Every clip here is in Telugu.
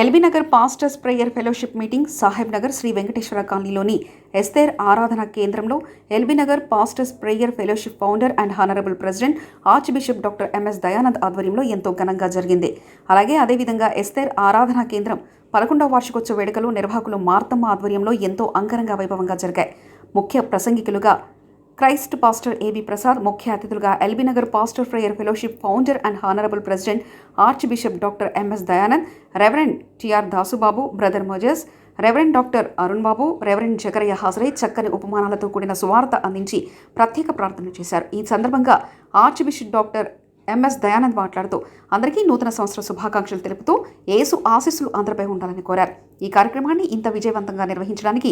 LB Nagar pastors prayer fellowship meeting Saheb Nagar Shri Venkateshwara కాలనీలోని ఎస్తేర్ ఆరాధన కేంద్రంలో LB Nagar pastors prayer fellowship founder and honourable president archbishop doctor MS Dayanand ఆధ్వర్యంలో ఎంతో ఘనంగా జరిగింది. అలాగే అదేవిధంగా ఎస్తేర్ ఆరాధన కేంద్రం పదకొండవ వార్షికోత్సవ వేడుకలు నిర్వాహకులు మార్తమ్మ ఆధ్వర్యంలో ఎంతో అంగరంగ వైభవంగా జరిగాయి. ముఖ్య ప్రసంగికులుగా క్రైస్ట్ పాస్టర్ ఏబి ప్రసాద్ ముఖ్య అతిథులుగా LB Nagar pastor prayer fellowship founder and honourable president arch bishop doctor MS Dayanand reverend TR Dasubabu brother Moses reverend doctor Arun Babu reverend Jakarayya హాజరై చక్కని ఉపమానాలతో కూడిన సువార్త అందించి ప్రత్యేక ప్రార్థన చేశారు. ఈ సందర్భంగా arch bishop doctor MS Dayanand మాట్లాడుతూ అందరికీ నూతన సంవత్సర శుభాకాంక్షలు తెలుపుతూ ఏసు ఆశీస్సులు అందరిపై ఉండాలని కోరారు. ఈ కార్యక్రమాన్ని ఇంత విజయవంతంగా నిర్వహించడానికి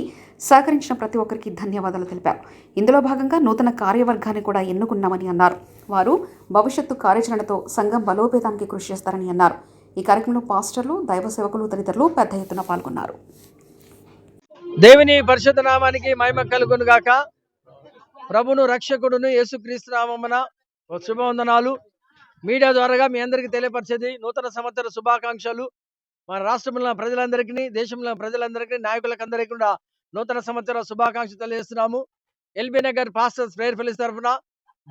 సహకరించిన ప్రతి ఒక్కరికి ధన్యవాదాలు తెలిపారు. ఇందులో భాగంగా నూతన కార్యవర్గాన్ని కూడా ఎన్నుకున్నామని అన్నారు. వారు భవిష్యత్తు కార్యాచరణతో సంఘం బలోపేతానికి కృషి చేస్తారని అన్నారు. ఈ కార్యక్రమంలో పాస్టర్లు దైవ సేవకులు తదితరులు పెద్ద ఎత్తున పాల్గొన్నారు. దేవుని పరిశుద్ధ నామానికి మహిమ కలుగును గాక ప్రభును రక్షకుడును యేసుక్రీస్తు నామమున శుభవందనాలు. మీడియా ద్వారాగా మీ అందరికీ తెలియపరిచేది నూతన సంవత్సర శుభాకాంక్షలు. మన రాష్ట్రంలో ప్రజలందరికీ దేశంలో ప్రజలందరికీ నాయకులకు కూడా నూతన సంవత్సర శుభాకాంక్షలు తెలియజేస్తున్నాము. ఎల్బీ నగర్ పాస్టర్స్ ప్రేయర్ ఫెలిస్ తరఫున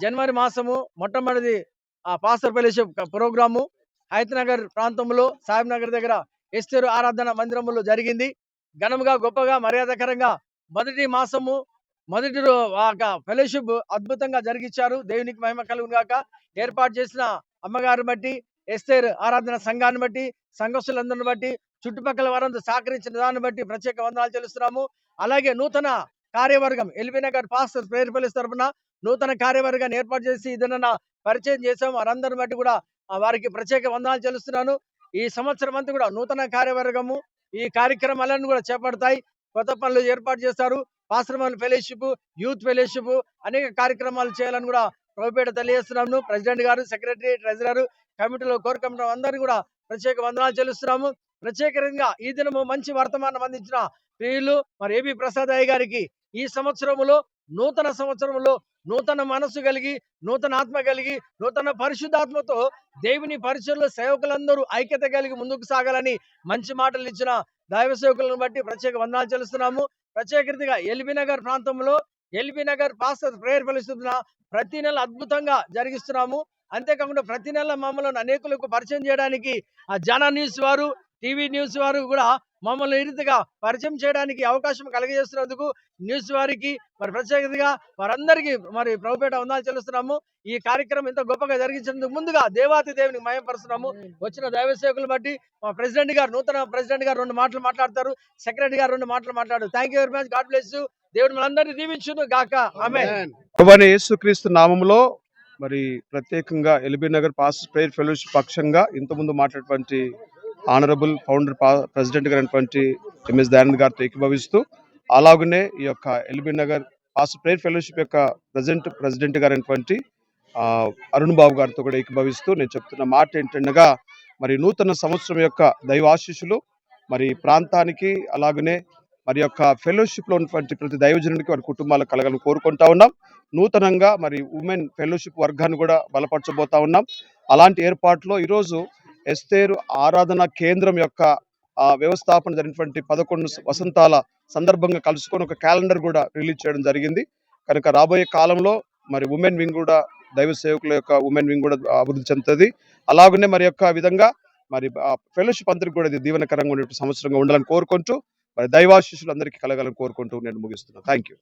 జనవరి మాసము మొట్టమొదటి ఆ పాస్టర్ ఫెలిషిప్ ప్రోగ్రాము హైతనగర్ ప్రాంతంలో సాహెబ్ నగర్ దగ్గర ఎస్టేరు ఆరాధన మందిరములో జరిగింది. ఘనముగా గొప్పగా మర్యాదకరంగా మొదటి మాసము మొదటి ఫెలోషిప్ అద్భుతంగా జరిగించారు దేవునికి మహిమ కలుగునుగాక ఏర్పాటు చేసిన అమ్మగారిని బట్టి ఎస్తేర్ ఆరాధన సంఘాన్ని బట్టి సంఘస్థులందరిని బట్టి చుట్టుపక్కల వారందరూ సహకరించిన దాన్ని బట్టి ప్రత్యేక వందనాలు చెల్లిస్తున్నాము. అలాగే నూతన కార్యవర్గం ఎల్బీ నగర్ పాస్టర్ ప్రేయర్ తరఫున నూతన కార్యవర్గాన్ని ఏర్పాటు చేసి ఇదన్న పరిచయం చేసాం వారందరిని బట్టి కూడా వారికి ప్రత్యేక వందనాలు చెల్లిస్తున్నాను. ఈ సంవత్సరం అంతా కూడా నూతన కార్యవర్గము ఈ కార్యక్రమాలను కూడా చేపడతాయి. కొత్త పనులు ఏర్పాటు చేస్తారు. పాశ్రమాల ఫెలోషిప్ యూత్ ఫెలోషిప్ అనేక కార్యక్రమాలు చేయాలని కూడా ప్రభుపేట తెలియజేస్తున్నాము. ప్రెసిడెంట్ గారు సెక్రటరీ ట్రెజరర్ కమిటీలో కోర్ కమిటీ అందరినీ కూడా ప్రత్యేక వందనాలు చెల్లిస్తున్నాము. ప్రత్యేకంగా ఈ దినము మంచి వర్తమానం అందించిన ప్రియులు మరి ఏబి ప్రసాద్ అయ్య గారికి ఈ సంవత్సరములో నూతన సంవత్సరములో నూతన మనస్సు కలిగి నూతన ఆత్మ కలిగి నూతన పరిశుద్ధాత్మతో దేవుని పరిచయంలో సేవకులందరూ ఐక్యత కలిగి ముందుకు సాగాలని మంచి మాటలు ఇచ్చిన దైవ సేవకులను బట్టి ప్రత్యేక వందనాలు చెల్లిస్తున్నాము. ప్రత్యేకతగా ఎల్బీ నగర్ ప్రాంతంలో ఎల్బీ నగర్ పాస్టర్ ప్రేయర్ ఫలిస్తున్న ప్రతి నెల అద్భుతంగా జరిగిస్తున్నాము. అంతేకాకుండా ప్రతి నెల మమ్మల్ని అనేకులకు పరిచయం చేయడానికి ఆ జన న్యూస్ వారు టీవీ న్యూస్ వారు కూడా మమ్మల్ని రీతిగా పరిచయం చేయడానికి అవకాశం కలిగజేస్తున్నందుకు న్యూస్ వారికి మరి ప్రత్యేకతగా వారందరికీ మరి ప్రభుపేట వందాలు చెల్లిస్తున్నాము. ఈ కార్యక్రమం ఇంత గొప్పగా జరిగించినందుకు ముందుగా దేవాతి దేవునికి మయంపరుస్తున్నాము వచ్చిన దైవ సేవకులు బట్టి మా ప్రెసిడెంట్ గారు నూతన ప్రెసిడెంట్ గారు రెండు మాటలు మాట్లాడతారు. సెక్రటరీ గారు రెండు మాటలు మాట్లాడు thank you very much God bless దేవుడు మనందరినీ దీవించును గాక. ఆమె ప్రభువైన యేసుక్రీస్తు నామములో మరి ప్రత్యేకంగా LB Nagar pass prayer fellowship పక్షంగా ఇంతకుముందు మాట్లాడినటువంటి ఆనరబుల్ ఫౌండర్ ప్రెసిడెంట్ గారైనటువంటి ఎంఎస్ దయానంద్ గారితో ఏకీభవిస్తూ అలాగనే ఈ యొక్క LB Nagar pass prayer fellowship యొక్క ప్రజెంట్ ప్రెసిడెంట్ గారైనటువంటి అరుణ్ బాబు గారితో కూడా ఏకీభవిస్తూ నేను చెప్తున్న మాట ఏంటనగా మరి నూతన సంవత్సరం యొక్క దైవాశీస్సులు మరి ప్రాంతానికి అలాగనే మరి యొక్క ఫెలోషిప్లో ఉన్నటువంటి ప్రతి దైవజనుడికి వారి కుటుంబాలకు కలగాలని కోరుకుంటా ఉన్నాం. నూతనంగా మరి ఉమెన్ ఫెలోషిప్ వర్గాన్ని కూడా బలపరచబోతా ఉన్నాం. అలాంటి ఏర్పాట్లో ఈరోజు ఎస్తేరు ఆరాధన కేంద్రం యొక్క ఆ, వ్యవస్థాపన జరిగినటువంటి పదకొండు వసంతాల సందర్భంగా కలుసుకొని ఒక క్యాలెండర్ కూడా రిలీజ్ చేయడం జరిగింది. కనుక రాబోయే కాలంలో మరి ఉమెన్ వింగ్ కూడా దైవ సేవకుల యొక్క ఉమెన్ వింగ్ కూడా అభివృద్ధి చెందుతుంది. అలాగనే మరి యొక్క విధంగా మరి ఫెలోషిప్ అందరికి కూడా ఇది దీవెనకరంగా ఉండే సంవత్సరంగా ఉండాలని కోరుకుంటూ మరి దైవాశిష్యులు అందరికీ కలగాలని కోరుకుంటూ నేను ముగిస్తున్నాను. Thank you